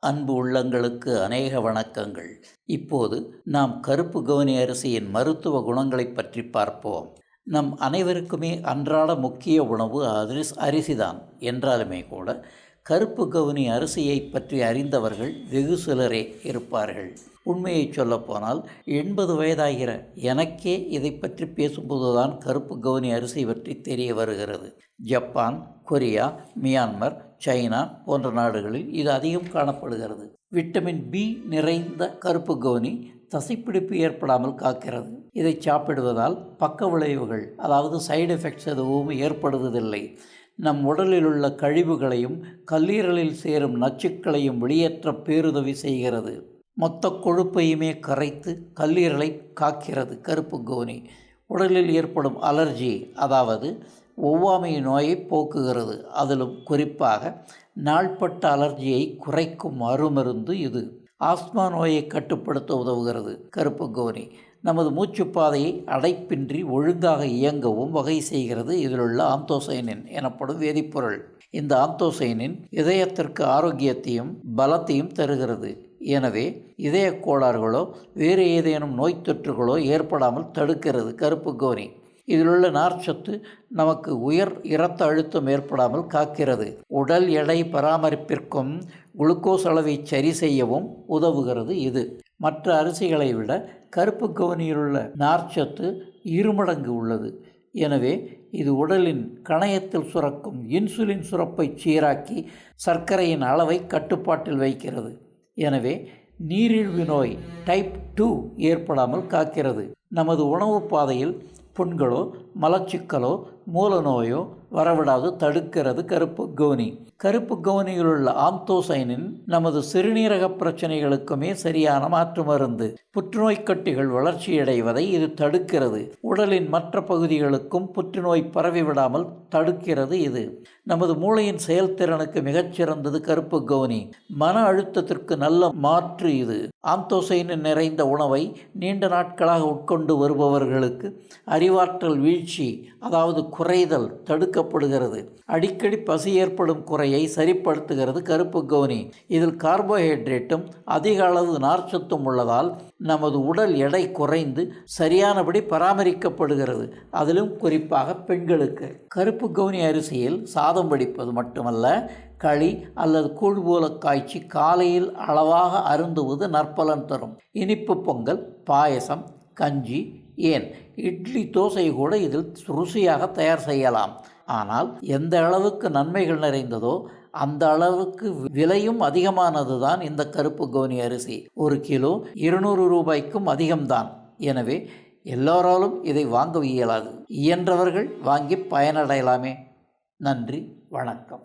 அன்பு உள்ளங்களுக்கு அநேக வணக்கங்கள். இப்போது நாம் கருப்பு கவுனி அரிசியின் மருத்துவ குணங்களைப் பற்றி பார்ப்போம். நம் அனைவருக்குமே அன்றாட முக்கிய உணவு அரிசி அரிசிதான். என்றாலுமே கூட கருப்பு கவுனி அரிசியை பற்றி அறிந்தவர்கள் வெகு சிலரே இருப்பார்கள். உண்மையை சொல்லப்போனால் எண்பது வயதாகிற எனக்கே இதை பற்றி பேசும்போதுதான் கருப்பு கவுனி அரிசி பற்றி தெரிய வருகிறது. ஜப்பான் கொரியா மியான்மர் சைனா போன்ற நாடுகளில் இது அதிகம் காணப்படுகிறது. விட்டமின் பி நிறைந்த கருப்பு கவுனி தசைப்பிடிப்பு ஏற்படாமல் காக்கிறது. இதை சாப்பிடுவதால் பக்க விளைவுகள் அதாவது சைடு எஃபெக்ட்ஸ் எதுவும் ஏற்படுவதில்லை. நம் உடலில் உள்ள கழிவுகளையும் கல்லீரலில் சேரும் நச்சுக்களையும் வெளியேற்ற பேருதவி செய்கிறது. மொத்த கொழுப்பையுமே கரைத்து கல்லீரலை காக்கிறது கருப்பு கோனி உடலில் ஏற்படும் அலர்ஜி அதாவது ஒவ்வாமை நோயை போக்குகிறது. அதிலும் குறிப்பாக நாள்பட்ட அலர்ஜியை குறைக்கும் அருமருந்து இது. ஆஸ்மா நோயை கட்டுப்படுத்த உதவுகிறது. கருப்பு கோனி நமது மூச்சுப்பாதையை அடைப்பின்றி ஒழுங்காக இயங்கவும் வகை செய்கிறது. இதிலுள்ள ஆந்தோசைனின் எனப்படும் வேதிப்பொருள். இந்த ஆந்தோசைனின் இதயத்திற்கு ஆரோக்கியத்தையும் பலத்தையும் தருகிறது. எனவே இதய கோளாறுகளோ வேறு ஏதேனும் நோய் தொற்றுகளோ ஏற்படாமல் தடுக்கிறது. கருப்பு இதில் இதிலுள்ள நார்ச்சத்து நமக்கு உயர் இரத்த அழுத்தம் ஏற்படாமல் காக்கிறது. உடல் எடை பராமரிப்பிற்கும் குளுக்கோஸ் அளவை சரி செய்யவும் உதவுகிறது இது. மற்ற அரிசிகளை விட கருப்பு கவனியிலுள்ள நார்ச்சத்து இருமடங்கு உள்ளது. எனவே இது உடலின் கணையத்தில் சுரக்கும் இன்சுலின் சுரப்பை சீராக்கி சர்க்கரையின் அளவை கட்டுப்பாட்டில் வைக்கிறது. எனவே நீரிழிவு நோய் டைப் டூ ஏற்படாமல் காக்கிறது. நமது உணவு பாதையில் ಪುಣ್ಗಳು ಮಲಚಿಕ್ಕಲು மூல நோயோ வரவிடாது தடுக்கிறது கருப்பு கவுனி கருப்பு கவுனியில் உள்ள ஆந்தோசைனின் நமது சிறுநீரக பிரச்சனைகளுக்குமே சரியான மாற்று மருந்து. புற்றுநோய் கட்டிகள் வளர்ச்சியடைவதை இது தடுக்கிறது. உடலின் மற்ற பகுதிகளுக்கும் புற்றுநோய் பரவிவிடாமல் தடுக்கிறது இது. நமது மூளையின் செயல்திறனுக்கு மிகச்சிறந்தது கருப்பு கவுனி மன அழுத்தத்திற்கு நல்ல மாற்று இது. ஆந்தோசைனின் நிறைந்த உணவை நீண்ட நாட்களாக உட்கொண்டு வருபவர்களுக்கு அறிவாற்றல் வீழ்ச்சி அதாவது குறைதல் தடுக்கப்படுகிறது. அடிக்கடி பசி ஏற்படும் குறையை சரிப்படுத்துகிறது கருப்பு கவுனி. இதில் கார்போஹைட்ரேட்டும் அதிக அளவு நார்ச்சத்தும் உள்ளதால் நமது உடல் எடை குறைந்து சரியானபடி பராமரிக்கப்படுகிறது. அதிலும் குறிப்பாக பெண்களுக்கு. கருப்பு கவுனி அரிசியில் சாதம் வடிப்பது மட்டுமல்ல களி அல்லது கூழ் போல காய்ச்சி காலையில் அளவாக அருந்துவது நற்பலன் தரும். இனிப்பு பொங்கல் பாயசம் கஞ்சி ஏன்? இட்லி தோசை கூட இதில் ருசியாக தயார் செய்யலாம். ஆனால் எந்த அளவுக்கு நன்மைகள் நிறைந்ததோ அந்த அளவுக்கு விலையும் அதிகமானது தான் இந்த கருப்பு கவுனி அரிசி. ஒரு கிலோ இருநூறு ரூபாய்க்கும் அதிகம்தான். எனவே எல்லோராலும் இதை வாங்க இயலாது. இயன்றவர்கள் வாங்கி பயனடையலாமே. நன்றி வணக்கம்.